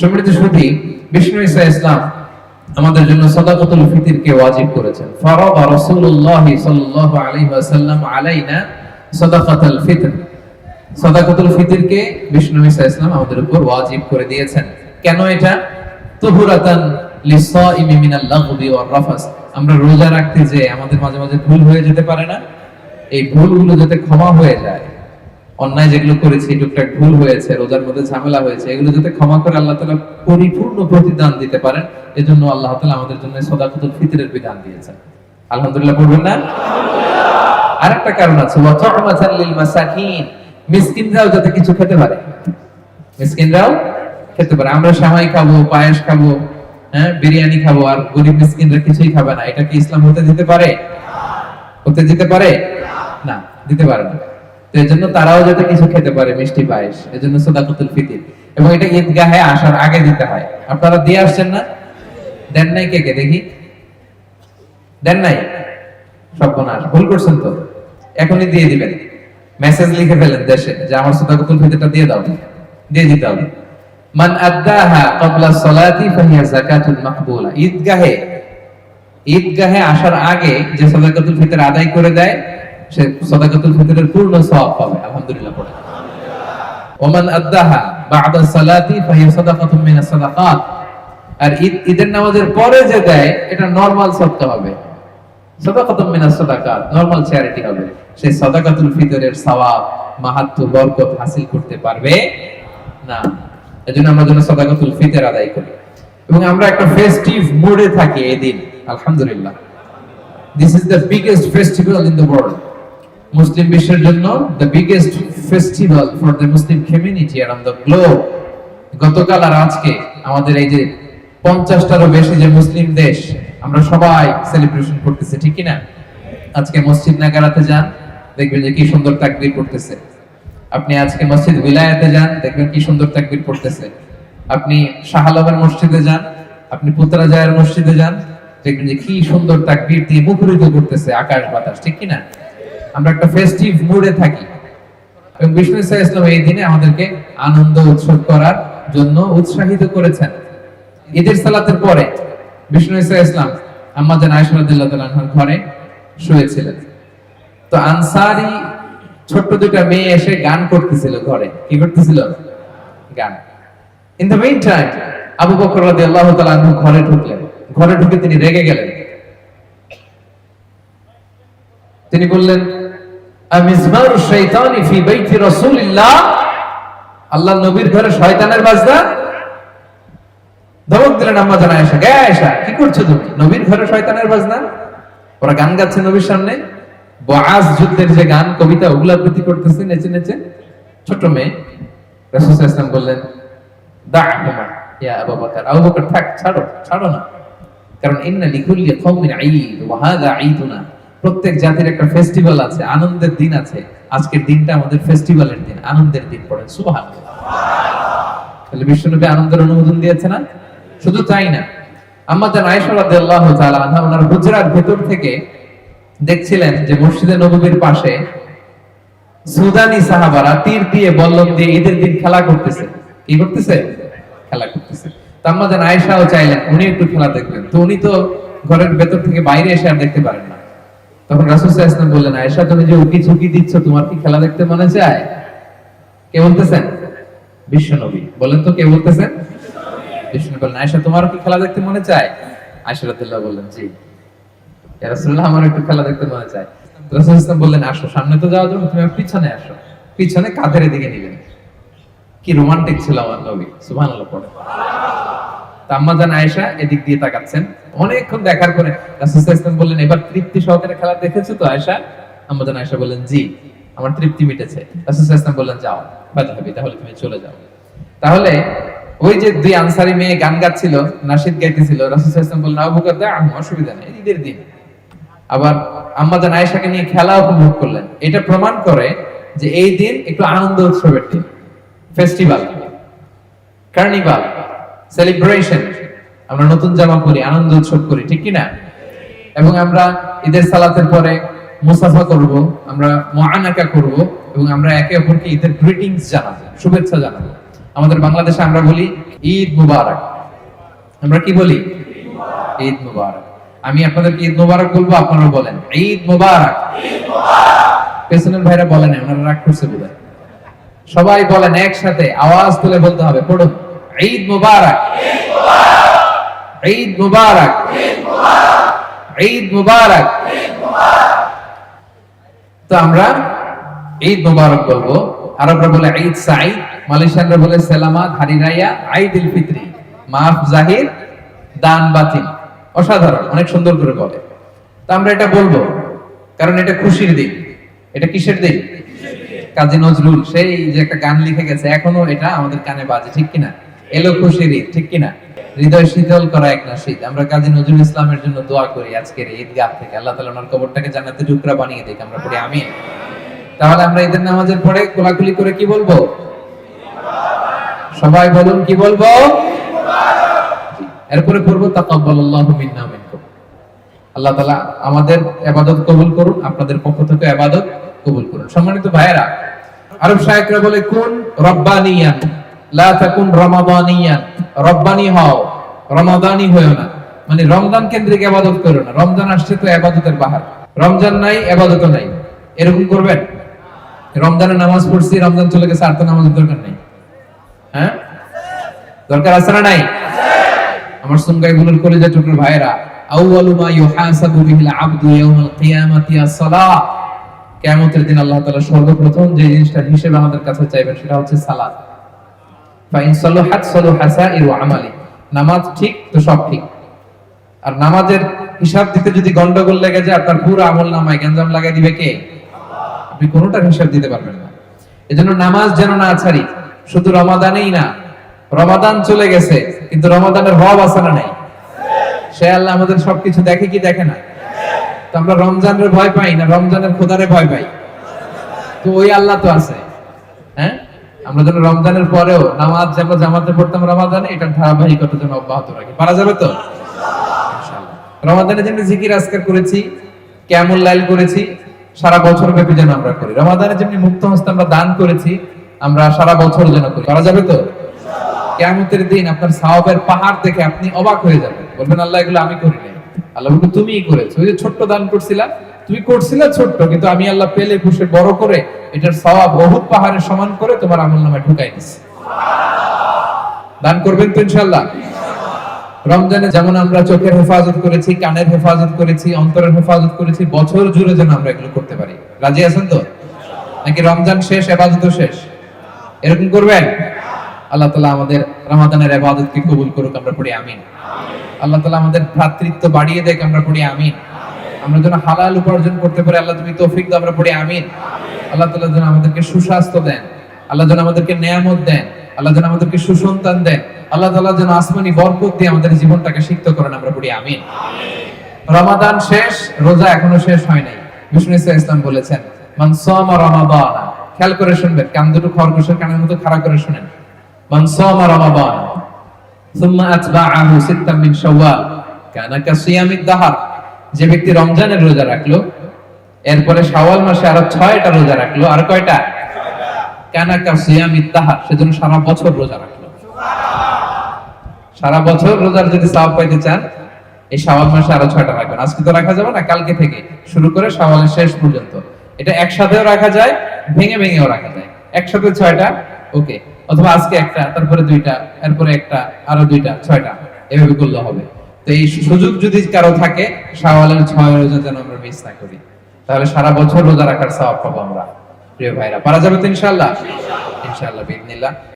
সম্মানিত সুধী, বিষ্ণু ইসা ইসলাম আমাদের জন্য সদাকতুল ফিতিরকে ওয়াজিব করেছেন। ফারাদা রাসূলুল্লাহ সাল্লাল্লাহু আলাইহি ওয়াসাল্লাম আলাইনা সাদাকাতুল ফিতর। সাদাকাতুল ফিতিরকে বিষ্ণু ইসা ইসলাম আমাদের উপর ওয়াজিব করে দিয়েছেন। কেন এটা? তুহুরাতান লিসাইমি মিনাল লাগবি ওয়ার রাফাস। আমরা রোজা রাখতে যে আমাদের মাঝে মাঝে ভুল হয়ে যেতে পারে না। এই ভুলগুলো যাতে ক্ষমা হয়ে যায় অন্যায় যেগুলো করেছি টুকটাক ভুল হয়েছে, রোজার মধ্যে ঝামেলা হয়েছে, এগুলো যাতে ক্ষমা করে আল্লাহ তাআলা পরিপূর্ণ প্রতিদান দিতে পারেন, এজন্য আল্লাহ তাআলা আমাদের জন্য সদাকতুল ফিতরের বিধান দিয়েছেন। আলহামদুলিল্লাহ, পড়বেন না? আরেকটা কারণ আছে মাসাকিন। মিসকিনরাও যাতে কিছু খেতে পারে। মিসকিনরাও খেতে পারে। আমরা সামাই খাব, পায়েস খাব হ্যাঁ বিরিয়ানি খাব, আর গরিব মিসকিনরা কিছুই খাবে না। এটা কি ইসলাম হতে দিতে পারে? হতে দিতে পারে? না, দিতে পারে না। এই জন্য তারাও যাতে কিছু খেতে পারে, মিষ্টি পায়েস। এই জন্য সদাকতুল ফিতির। এবং এটা ঈদগাহে আসার আগে দিতে হয়। আপনারা দিয়ে আসছেন না? দেন নাই কে কে? দেখি। দেন নাই? সর্বনাশ ভুল করছেন তো? এখনই দিয়ে দিবেন। মেসেজ লিখে ফেলেন দেশে যে আমার সদাকতুল ফিতরটা দিয়ে দাও। দিয়ে দিতে হবে। মান আদ্দাহা ক্বাবলা সালাতি ফাহিয়া যাকাতুল মাকবুলা। ঈদগাহে ঈদগাহে আসার আগে যে সদাকাতুল ফিতর আদায় করে দেয় সে সদাকাতুল ফিতরের পূর্ণ সওয়াব পাবে, আলহামদুলিল্লাহ পড়ে। ওমান আদ্দাহা বা'দা সালাতি ফাহিয়া সাদাকাতুম মিনাস সাদাকাত। আর ঈদ, ঈদের নামাজের পরে যে দেয়, এটা নরমাল সদকা হবে। সাদাকাতুম মিনাস সাদাকাত, নরমাল চ্যারিটি হবে। সেই সাদাকাতুল ফিতরের সওয়াব মাহাত্ম্য বরকত হাসিল করতে পারবে না। এজন্য আমরা যেন সাদাকাতুল ফিতর আদায় করি। এবং আমরা একটা ফেস্টিভ মুডে থাকি এই দিন আলহামদুলিল্লাহ। This is the biggest festival in the world Muslim বিশ্বের জন্য the biggest festival for the Muslim community around the globe গতকাল আর আজকে আমাদের এই যে পঞ্চাশটারও বেশি যে মুসলিম দেশ, আমরা সবাই সেলিব্রেশন করতেছি, ঠিক কি না আজকে মসজিদ নাগারাতে যান, দেখবেন যে কি সুন্দর তাকবীর করতেছে। আপনি আজকে মসজিদ বিলায়াতে যান, দেখবেন কি সুন্দর তাকবীর পড়তেছে আপনি শাহ আলমের মসজিদে যান, আপনি পুত্রাজায়ের মসজিদে যান, দেখবেন যে কি সুন্দর তাকবীর দিয়ে মুখরিত করতেছে আকাশ বাতাস, ঠিক কি না আমরা একটা ফেস্টিভ মুডে থাকি। এবং বিষ্ণু ইসা ইসলাম এই দিনে আমাদেরকে আনন্দ উৎসব করার জন্য উৎসাহিত করেছেন। ঈদের সালাতের পরে বিষ্ণু ইসা ইসলাম আম্মাজান আয়েশা রাদিয়াল্লাহু তাআলা আনহার ঘরে শুয়েছিলেন। তো আনসারি ছোট্ট দুটা মেয়ে এসে গান করতেছিল ঘরে। কি করতেছিল? গান। In the main time Abu Bakr রাদিয়াল্লাহু তাআলা আনহু ঘরে ঢুকলেন। ঘরে ঢুকে তিনি রেগে গেলেন। তিনি বললেন ফি বাইতি রাসূলিল্লাহ নবীর ঘরে শয়তানের বাজনা? ধমক দিলেন আম্মা জানা আয়েশা, কি করছ তুমি? নবীর ঘরে শয়তানের বাজনা? ওরা গান গাচ্ছে নবীর সামনে। যুদ্ধের যে গান, কবিতা, ওগুলা আবৃত্তি করতেছে নেচে নেচে। ছোট মেয়ে রাসূল সাল্লাল্লাহু বললেন ইয়া আবু বকর আবু বকর থাক, ছাড়ো ছাড়ো না। কারণ ইন্না লিকুল্লি কওমিন ঈদ, ওয়া হাযা প্রত্যেক জাতির একটা ফেস্টিভ্যাল আছে, আনন্দের দিন আছে। আজকের দিনটা আমাদের ফেস্টিভ্যালের দিন, আনন্দের দিন পড়েন সুবহানাল্লাহ। তাহলে বিশ্বনবী আনন্দের অনুমোদন দিয়েছে না? শুধু তাই না জান আয়েশা রাদিয়াল্লাহু ওনার হুজরার ভেতর থেকে দেখছিলেন যে মসজিদে নববীর পাশে সুদানি সাহাবারা তীর দিয়ে বল্লম দিয়ে ঈদের দিন খেলা করতেছে। কি করতেছে? খেলা করতেছে। তো জান আয়েশাও চাইলেন, উনি একটু খেলা দেখবেন। তো উনি তো ঘরের ভেতর থেকে বাইরে এসে আর দেখতে পারেন না। তখন আলাইহি ওয়াসাল্লাম বললেন, আয়েশা, তুমি যে উকি ঝুঁকি দিচ্ছ, তোমার কি খেলা দেখতে মনে চায়? কে বলতেছেন? বিশ্বনবী বলেন তো কে বলতেছেন? বিষ্ণু বললেন, আয়েশা তোমার কি খেলা দেখতে মনে চায়? আয়েশা রাদিয়াল্লাহু বললেন, জি। ইয়া রাসূলুল্লাহ আমার একটু খেলা দেখতে মনে চায়। রাসূল ইসলাম বললেন, আসো, সামনে তো যাওয়া যাবে তুমি পিছনে আসো। পিছনে কাঁধের দিকে নিবেন। কি রোমান্টিক ছিল আমার নবী, সুবহানাল্লাহ পড়ে। তা আয়েশা এদিক দিয়ে তাকাচ্ছেন। অনেকক্ষণ দেখার পরে বললেন, এবার তৃপ্তি সহকারে খেলা দেখেছ তো আয়েশা? আয়েশা বললেন, জি, আমার তৃপ্তি মিটেছে। বললেন, যাও তাহলে তুমি চলে যাও। তাহলে ওই যে দুই আনসারি মেয়ে গান গাচ্ছিল, নাসিদ গাইতেছিল, রাসূল ইসলাম বললেন, আবু বকর দা আমি অসুবিধা নেই ঈদের দিন। আবার আম্মা জান আয়েশাকে নিয়ে খেলা উপভোগ করলেন। এটা প্রমাণ করে যে এই দিন একটু আনন্দ উৎসবের দিন। Festival carnival. সেলিব্রেশন আমরা নতুন জামা পরি, আনন্দ উৎসব করি, ঠিক কি না এবং আমরা ঈদের সালাতের পরে মুসাফা করব, আমরা মুআনাকা করব, এবং আমরা একে অপরকে ঈদের গ্রিটিংস জানাব, শুভেচ্ছা জানাব। আমাদের বাংলাদেশে আমরা বলি ঈদ মুবারক। আমরা কি বলি? ঈদ মুবারক। আমি আপনাদেরকে ঈদ মুবারক বলব আপনারা বলেন, ঈদ মুবারক। পেছনের ভাইরা বলেন ওনারা রাগ করছে বোধহয়। সবাই বলেন, একসাথে আওয়াজ তুলে বলতে হবে, পড়ুন। ঈদ মুবারক। ঈদ মুবারক। ঈদ মুবারক। তো আমরা ঈদ মুবারক বলব। আরবরা বলে ঈদ সাঈদ, মালয়েশিয়ানরা বলে সেলামাত হারিরাইয়া ঈদুল ফিত্রি, মাফ জাহির, দান বাতিল। অসাধারণ, অনেক সুন্দর করে বলে। তো আমরা এটা বলব, কারণ এটা খুশির দিন। এটা কিসের দিন? কাজী নজরুল, সেই যে একটা গান লিখে গেছে, এখনও এটা আমাদের কানে বাজে, ঠিক কিনা? এলো খুশির ঈদ, ঠিক কিনা? হৃদয় শীতল করা এক নাশিদ আমরা কাজী নজরুল ইসলামের জন্য দোয়া করি আজকের ঈদগাহ থেকে। আল্লাহ তাআলা ওনার কবরটাকে জান্নাতে টুকরা বানিয়ে দেখ আমরা পড়ি আমিন। তাহলে আমরা ঈদের নামাজের পরে কোলাকুলি করে কি বলব? সবাই বলুন কি বলব? এরপরে পড়ব, তাকাব্বালাল্লাহু মিন্না আল্লাহ তাআলা আমাদের ইবাদত কবুল করুন, আপনাদের পক্ষ থেকে ইবাদত কবুল করুন। সম্মানিত ভাইয়েরা, আরব শায়েকরা বলে, কোন রব্বানিয়ান। মানে রমজান কেন্দ্রিক ইবাদত করো না। রমজান আসছে তো ইবাদতের বাহার। রমজান নাই ইবাদত নাই। এরকম করবেন? রমজানে নামাজ পড়ছি, রমজান চলে গেছে, আর তো নামাজের দরকার নেই। হ্যাঁ? দরকার আছে না নাই? আমার সুনগাই গুলোর কলেজের টুকরো ভাইরা আউয়ালু মা ইউহাসাবু বিহিল আবদু ইয়াউমাল কিয়ামাতি কিয়ামতের দিন আল্লাহ তাআলা সর্বপ্রথম যে জিনিসটা হিসেবে আমাদের কাছে চাইবেন, সেটা হচ্ছে সালাত ফাইন সালাহাত সালাহা সাইরু আমালি। নামাজ ঠিক তো সব ঠিক। আর নামাজের হিসাব দিতে যদি গন্ডগোল লেগে যায় পুরো আমল নামায় লাগাই দিবে কে? আপনি কোনোটার হিসাব দিতে পারবেন না। এজন্য নামাজ যেন না ছাড়ি, শুধু রমাদানেই না, রমাদান চলে গেছে, কিন্তু রমাদানের রব আছে না নাই। সে আল্লাহ আমাদের সবকিছু দেখে কি দেখে না? তো আমরা রমজানের ভয় পাই না, রমজানের খোদারে ভয় পাই। তো ওই আল্লাহ তো আছে। হ্যাঁ? আমরা যেন রমজানের পরেও নামাজ যেন জামাতে পড়তাম রমাদানে এটার ধারাবাহিকতা যেন অব্যাহত রাখি। পারা যাবে তো। রমাদানে যেন জিকির আজকার করেছি কেমন লাইল করেছি সারা বছর ব্যাপী যেন আমরা করি। রমাদানে যেমনি মুক্ত হস্তে আমরা দান করেছি আমরা সারা বছর যেন করি। করা যাবে তো? কেমতের দিন আপনার সাহাবের পাহাড় দেখে আপনি অবাক হয়ে যাবেন। বলবেন আল্লাহ এগুলো আমি করি নাই। আল্লাহ তুমিই করেছ। ওই যে ছোট্ট দান করছিলা তুমি করছিলে ছোট্ট, কিন্তু আমি আল্লাহ পেলে পুষে বড় করে এটার সওয়াব বহুত পাহাড়ের সমান করে তোমার আমল নামে ঢুকাই দিচ্ছি দান করবেন তো ইনশাল্লাহ রমজানে যেমন আমরা চোখের হেফাজত করেছি, কানের হেফাজত করেছি, অন্তরের হেফাজত করেছি, বছর জুড়ে যেন আমরা এগুলো করতে পারি। রাজি আছেন তো? নাকি রমজান শেষ এবাদত শেষ? এরকম করবেন? আল্লাহ তালা আমাদের রমাদানের এবাদতকে কবুল করুক, আমরা পড়ি আমিন। আল্লাহ তালা আমাদের ভ্রাতৃত্ব বাড়িয়ে দেখ আমরা পড়ি আমিন। আমরা যেন হালাল উপার্জন করতে পারি আল্লাহ তুমি তৌফিক দাও আমরা পড়ি আমিন আল্লাহ তালা যেন আমাদেরকে সুস্বাস্থ্য দেন আল্লাহ যেন আমাদেরকে নেয়ামত দেন আল্লাহ যেন আমাদেরকে সুসন্তান দেন আল্লাহ তালা যেন আসমানি বরকত দিয়ে আমাদের জীবনটাকে সিক্ত করেন আমরা পড়ি আমিন রমাদান শেষ রোজা এখনো শেষ হয় নাই বিষ্ণু ইসা ইসলাম বলেছেন মান সামা রমাদান খেয়াল করে শুনবেন কান দুটো খরগোশের কানের মতো খাড়া করে শুনেন মান সামা রমাদান ثم اتبعه ستا من شوال كان كصيام الدهر যে ব্যক্তি রমজানের রোজা রাখল, এরপরে শাওয়াল মাসে আরও ছয়টা রোজা রাখল, আর কয়টা? কানা কাসিয়াম ইত্তাহার সেজন্য সারা বছর রোজা রাখল। সারা বছর রোজার যদি পাইতে চান, এই শাওয়াল মাসে আরও ছয়টা রাখবেন। আজকে তো রাখা যাবে না, কালকে থেকে শুরু করে শাওয়ালের শেষ পর্যন্ত। এটা একসাথেও রাখা যায়, ভেঙে ভেঙেও রাখা যায়। একসাথে ছয়টা, ওকে। অথবা আজকে একটা, তারপরে দুইটা, এরপরে একটা, আরও দুইটা, ছয়টা। এভাবে করলে হবে। এই সুযোগ যদি কারও থাকে শাওয়ালের ছয় রোজা যেন আমরা মিস না করি, তাহলে সারা বছর রোজা রাখার সওয়াব পাবো আমরা, প্রিয় ভাইরা। পারা যাবে তো ইনশাআল্লাহ? ইনশাআল্লাহ বিদিনিল্লাহ